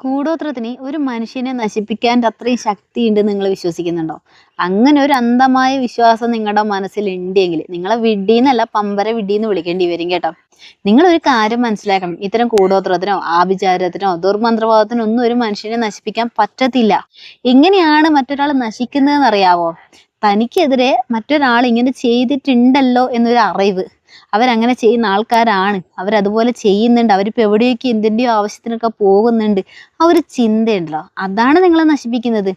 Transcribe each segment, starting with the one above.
കൂടോത്രത്തിന് ഒരു മനുഷ്യനെ നശിപ്പിക്കാൻ അത്രയും ശക്തിയുണ്ട് നിങ്ങൾ വിശ്വസിക്കുന്നുണ്ടോ? അങ്ങനെ ഒരു അന്ധമായ വിശ്വാസം നിങ്ങളുടെ മനസ്സിൽ ഉണ്ടെങ്കിൽ നിങ്ങളെ വിഡിന്നല്ല പമ്പര വിഡിന്ന് വിളിക്കേണ്ടി വരും കേട്ടോ. നിങ്ങൾ ഒരു കാര്യം മനസ്സിലാക്കണം. ഇത്തരം കൂടോത്രത്തിനോ ആഭിചാരത്തിനോ ദുർമന്ത്രവാദത്തിനോ ഒന്നും ഒരു മനുഷ്യനെ നശിപ്പിക്കാൻ പറ്റത്തില്ല. എങ്ങനെയാണ് മറ്റൊരാൾ നശിക്കുന്നതെന്ന് അറിയാവോ? തനിക്കെതിരെ മറ്റൊരാൾ ഇങ്ങനെ ചെയ്തിട്ടുണ്ടല്ലോ എന്നൊരു അറിവ്. അവരങ്ങനെ ചെയ്യുന്ന ആൾക്കാരാണ്. അവരതുപോലെ ചെയ്യുന്നുണ്ട്. അവരിപ്പോൾ എവിടെയൊക്കെ എന്തിന്റെയോ ആവശ്യത്തിനൊക്കെ പോകുന്നുണ്ട്. ആ ഒരു ചിന്തയുണ്ടല്ലോ. അതാണ് നിങ്ങളെ നശിപ്പിക്കുന്നത്.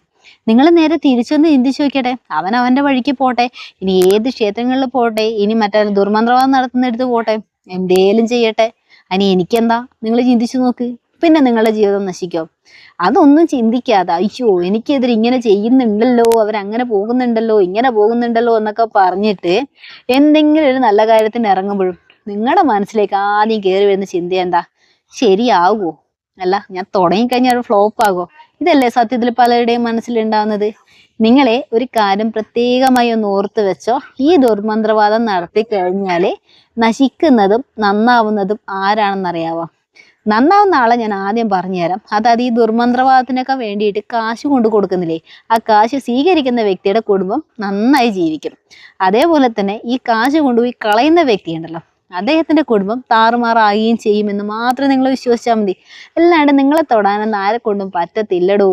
നിങ്ങൾ നേരെ തിരിച്ചൊന്ന് ചിന്തിച്ചു നോക്കട്ടെ അവൻ അവന്റെ വഴിക്ക് പോട്ടെ. ഇനി ഏത് ക്ഷേത്രങ്ങളിൽ പോട്ടെ? ഇനി മറ്റേ ദുർമന്ത്രവാദം നടത്തുന്നിടത്ത് പോട്ടെ? എന്തേലും ചെയ്യട്ടെ. അനി എനിക്കെന്താ? നിങ്ങൾ ചിന്തിച്ചു നോക്ക്. പിന്നെ നിങ്ങളുടെ ജീവിതം നശിക്കോ? അതൊന്നും ചിന്തിക്കാതെ അയ്യോ എനിക്കെതിരെ ഇങ്ങനെ ചെയ്യുന്നുണ്ടല്ലോ അവരങ്ങനെ പോകുന്നുണ്ടല്ലോ ഇങ്ങനെ പോകുന്നുണ്ടല്ലോ എന്നൊക്കെ പറഞ്ഞിട്ട് എന്തെങ്കിലും ഒരു നല്ല കാര്യത്തിന് ഇറങ്ങുമ്പോഴും നിങ്ങളുടെ മനസ്സിലേക്ക് ആദ്യം കയറി വരുന്ന ചിന്ത എന്താ? ശരിയാകുമോ അല്ല ഞാൻ തുടങ്ങിക്കഴിഞ്ഞാൽ ഒരു ഫ്ലോപ്പ് ആകുമോ ഇതല്ലേ സത്യത്തിൽ പലരുടെയും മനസ്സിലുണ്ടാവുന്നത്? നിങ്ങളെ ഒരു കാര്യം പ്രത്യേകമായി ഒന്ന് ഓർത്ത് വെച്ചോ. ഈ ദുർമന്ത്രവാദം നടത്തി കഴിഞ്ഞാൽ നശിക്കുന്നതും നന്നാവുന്നതും ആരാണെന്നറിയാവോ? നന്നാവുന്ന ആളെ ഞാൻ ആദ്യം പറഞ്ഞുതരാം. അതായത് ഈ ദുർമന്ത്രവാദത്തിനൊക്കെ വേണ്ടിയിട്ട് കാശ് കൊണ്ടു കൊടുക്കുന്നില്ലേ? ആ കാശ് സ്വീകരിക്കുന്ന വ്യക്തിയുടെ കുടുംബം നന്നായി ജീവിക്കും. അതേപോലെ തന്നെ ഈ കാശ് കൊണ്ടുപോയി കളയുന്ന വ്യക്തിയുണ്ടല്ലോ. അദ്ദേഹത്തിന്റെ കുടുംബം താറുമാറാകുകയും ചെയ്യുമെന്ന് മാത്രം നിങ്ങൾ വിശ്വസിച്ചാൽ മതി. അല്ലാണ്ട് നിങ്ങളെ തൊടാനൊന്നും ആരെ കൊണ്ടും പറ്റത്തില്ലടോ.